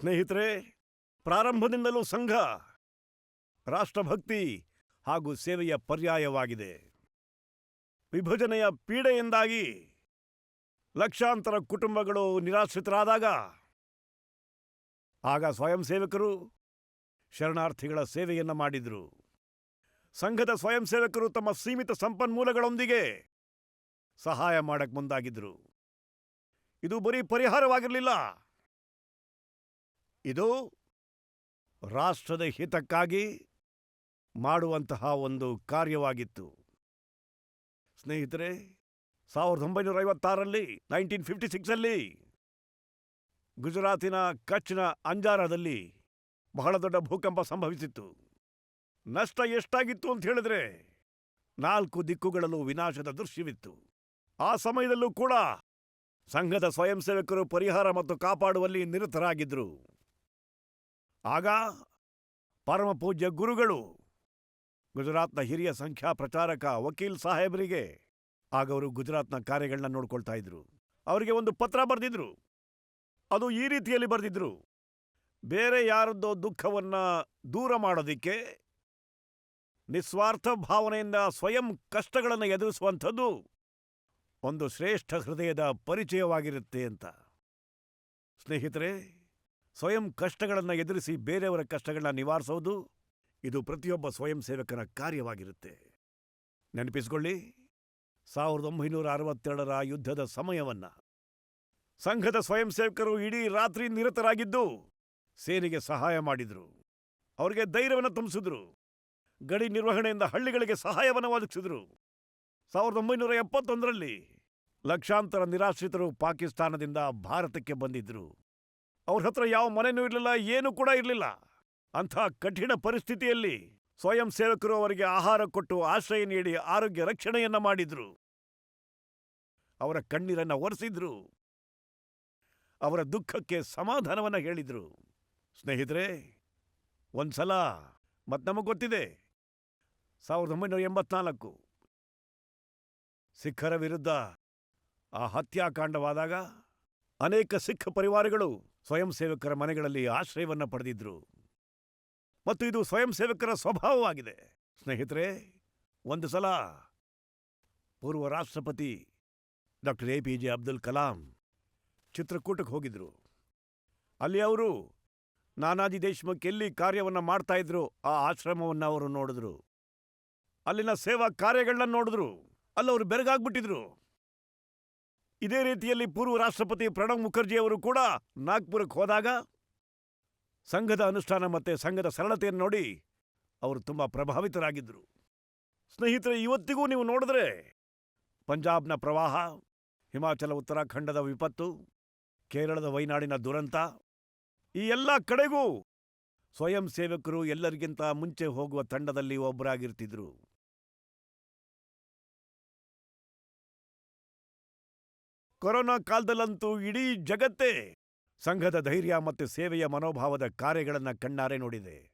ಸ್ನೇಹಿತರೆ, ಪ್ರಾರಂಭದಿಂದಲೂ ಸಂಘ, ರಾಷ್ಟ್ರಭಕ್ತಿ ಹಾಗೂ ಸೇವೆಯ ಪರ್ಯಾಯವಾಗಿದೆ. ವಿಭಜನೆಯ ಪೀಡೆಯಿಂದಾಗಿ ಲಕ್ಷಾಂತರ ಕುಟುಂಬಗಳು ನಿರಾಶ್ರಿತರಾದಾಗ, ಆಗ ಸ್ವಯಂ ಸೇವಕರು ಶರಣಾರ್ಥಿಗಳ ಸೇವೆಯನ್ನು ಮಾಡಿದ್ರು. ಸಂಘದ ಸ್ವಯಂ ಸೇವಕರು ತಮ್ಮ ಸೀಮಿತ ಸಂಪನ್ಮೂಲಗಳೊಂದಿಗೆ ಸಹಾಯ ಮಾಡಕ್ಕೆ ಮುಂದಾಗಿದ್ರು. ಇದು ಬರೀ ಪರಿಹಾರವಾಗಿರಲಿಲ್ಲ. ಇದು ರಾಷ್ಟ್ರದ ಹಿತಕ್ಕಾಗಿ ಮಾಡುವಂತಹ ಒಂದು ಕಾರ್ಯವಾಗಿತ್ತು. ಸ್ನೇಹಿತರೆ, ಸಾವಿರದ ಒಂಬೈನೂರ ಐವತ್ತಾರರಲ್ಲಿ ನೈನ್ಟೀನ್ ಫಿಫ್ಟಿ ಸಿಕ್ಸಲ್ಲಿ ಗುಜರಾತಿನ ಕಚ್ನ ಅಂಜಾರದಲ್ಲಿ ಬಹಳ ದೊಡ್ಡ ಭೂಕಂಪ ಸಂಭವಿಸಿತ್ತು. ನಷ್ಟ ಎಷ್ಟಾಗಿತ್ತು ಅಂತ ಹೇಳಿದ್ರೆ ನಾಲ್ಕು ದಿಕ್ಕುಗಳಲ್ಲೂ ವಿನಾಶದ ದೃಶ್ಯವಿತ್ತು. ಆ ಸಮಯದಲ್ಲೂ ಕೂಡ ಸಂಘದ ಸ್ವಯಂ ಸೇವಕರು ಪರಿಹಾರ ಮತ್ತು ಕಾಪಾಡುವಲ್ಲಿ ನಿರತರಾಗಿದ್ರು. ಆಗ ಪರಮ ಪೂಜ್ಯ ಗುರುಗಳು ಗುಜರಾತ್ನ ಹಿರಿಯ ಸಂಖ್ಯಾ ಪ್ರಚಾರಕ ವಕೀಲ್ ಸಾಹೇಬರಿಗೆ, ಆಗ ಅವರು ಗುಜರಾತ್ನ ಕಾರ್ಯಗಳನ್ನ ನೋಡ್ಕೊಳ್ತಾ ಇದ್ರು. ಅವರಿಗೆ ಒಂದು ಪತ್ರ ಬರೆದಿದ್ರು. ಅದು ಈ ರೀತಿಯಲ್ಲಿ ಬರೆದಿದ್ರು. ಬೇರೆ ಯಾರದ್ದೋ ದುಃಖವನ್ನ ದೂರ ಮಾಡೋದಿಕ್ಕೆ ನಿಸ್ವಾರ್ಥ ಭಾವನೆಯಿಂದ ಸ್ವಯಂ ಕಷ್ಟಗಳನ್ನು ಎದುರಿಸುವಂಥದ್ದು ಒಂದು ಶ್ರೇಷ್ಠ ಹೃದಯದ ಪರಿಚಯವಾಗಿರುತ್ತೆ ಅಂತ. ಸ್ನೇಹಿತರೆ ಸ್ವಯಂ ಕಷ್ಟಗಳನ್ನು ಎದುರಿಸಿ ಬೇರೆಯವರ ಕಷ್ಟಗಳನ್ನ ನಿವಾರಿಸೋದು ಇದು ಪ್ರತಿಯೊಬ್ಬ ಸ್ವಯಂ ಸೇವಕನ ಕಾರ್ಯವಾಗಿರುತ್ತೆ. ನೆನಪಿಸಿಕೊಳ್ಳಿ, ಸಾವಿರದ ಒಂಬೈನೂರ ಅರವತ್ತೆರಡರ ಯುದ್ಧದ ಸಮಯವನ್ನ. ಸಂಘದ ಸ್ವಯಂ ಸೇವಕರು ಇಡೀ ರಾತ್ರಿ ನಿರತರಾಗಿದ್ದು ಸೇನೆಗೆ ಸಹಾಯ ಮಾಡಿದ್ರು. ಅವರಿಗೆ ಧೈರ್ಯವನ್ನು ತುಂಬಿಸಿದ್ರು. ಗಡಿ ನಿರ್ವಹಣೆಯಿಂದ ಹಳ್ಳಿಗಳಿಗೆ ಸಹಾಯವನ್ನು ಒದಗಿಸಿದ್ರು. ಸಾವಿರದ ಒಂಬೈನೂರ ಎಪ್ಪತ್ತೊಂದರಲ್ಲಿ ಲಕ್ಷಾಂತರ ನಿರಾಶ್ರಿತರು ಪಾಕಿಸ್ತಾನದಿಂದ ಭಾರತಕ್ಕೆ ಬಂದಿದ್ರು. ಅವ್ರ ಹತ್ರ ಯಾವ ಮನೆನೂ ಇರಲಿಲ್ಲ, ಏನೂ ಕೂಡ ಇರಲಿಲ್ಲ. ಅಂಥ ಕಠಿಣ ಪರಿಸ್ಥಿತಿಯಲ್ಲಿ ಸ್ವಯಂ ಸೇವಕರು ಅವರಿಗೆ ಆಹಾರ ಕೊಟ್ಟು ಆಶ್ರಯ ನೀಡಿ ಆರೋಗ್ಯ ರಕ್ಷಣೆಯನ್ನ ಮಾಡಿದ್ರು. ಅವರ ಕಣ್ಣೀರನ್ನ ಒರೆಸಿದ್ರು. ಅವರ ದುಃಖಕ್ಕೆ ಸಮಾಧಾನವನ್ನ ಹೇಳಿದ್ರು. ಸ್ನೇಹಿತರೆ, ಒಂದ್ಸಲ ಮತ್ ನಮಗೆ ಗೊತ್ತಿದೆ. ಸಾವಿರದ ಒಂಬೈನೂರ ಎಂಬತ್ನಾಲ್ಕು ಸಿಖ್ಖರ ವಿರುದ್ಧ ಆ ಹತ್ಯಾಕಾಂಡವಾದಾಗ ಅನೇಕ ಸಿಖ್ ಪರಿವಾರಗಳು ಸ್ವಯಂ ಸೇವಕರ ಮನೆಗಳಲ್ಲಿ ಆಶ್ರಯವನ್ನ ಪಡೆದಿದ್ರು. ಮತ್ತು ಇದು ಸ್ವಯಂ ಸೇವಕರ ಸ್ವಭಾವವಾಗಿದೆ. ಸ್ನೇಹಿತರೆ, ಒಂದು ಸಲ ಪೂರ್ವ ರಾಷ್ಟ್ರಪತಿ doctor A P J Abdul Kalam ಚಿತ್ರಕೂಟಕ್ಕೆ ಹೋಗಿದ್ರು. ಅಲ್ಲಿ ಅವರು ನಾನಾಜಿ ದೇಶ್ಮುಖ್ ಎಲ್ಲಿ ಕಾರ್ಯವನ್ನ ಮಾಡ್ತಾ ಇದ್ರು, ಆ ಆಶ್ರಮವನ್ನ ಅವರು ನೋಡಿದ್ರು. ಅಲ್ಲಿನ ಸೇವಾ ಕಾರ್ಯಗಳನ್ನ ನೋಡಿದ್ರು. ಅಲ್ಲವರು ಬೆರಗಾಗ್ಬಿಟ್ಟಿದ್ರು. ಇದೇ ರೀತಿಯಲ್ಲಿ ಪೂರ್ವ ರಾಷ್ಟ್ರಪತಿ ಪ್ರಣಬ್ ಮುಖರ್ಜಿ ಅವರು ಕೂಡ ನಾಗ್ಪುರಕ್ಕೆ ಹೋದಾಗ ಸಂಘದ ಅನುಷ್ಠಾನ ಮತ್ತೆ ಸಂಘದ ಸರಳತೆಯನ್ನು ನೋಡಿ ಅವರು ತುಂಬಾ ಪ್ರಭಾವಿತರಾಗಿದ್ದರು. ಸ್ನೇಹಿತರೆ, ಇವತ್ತಿಗೂ ನೀವು ನೋಡಿದ್ರೆ ಪಂಜಾಬ್ನ ಪ್ರವಾಹ, ಹಿಮಾಚಲ, ಉತ್ತರಾಖಂಡದ ವಿಪತ್ತು, ಕೇರಳದ ವೈನಾಡಿನ ದುರಂತ, ಈ ಎಲ್ಲ ಕಡೆಗೂ ಸ್ವಯಂ ಸೇವಕರು ಎಲ್ಲರಿಗಿಂತ ಮುಂಚೆ ಹೋಗುವ ತಂಡದಲ್ಲಿ ಒಬ್ಬರಾಗಿರ್ತಿದ್ರು. ಕೊರೋನಾ ಕಾಲದಲ್ಲಂತೂ ಇಡೀ ಜಗತ್ತೇ ಸಂಘದ ಧೈರ್ಯ ಮತ್ತು ಸೇವೆಯ ಮನೋಭಾವದ ಕಾರ್ಯಗಳನ್ನ ಕಣ್ಣಾರೆ ನೋಡಿದೆ.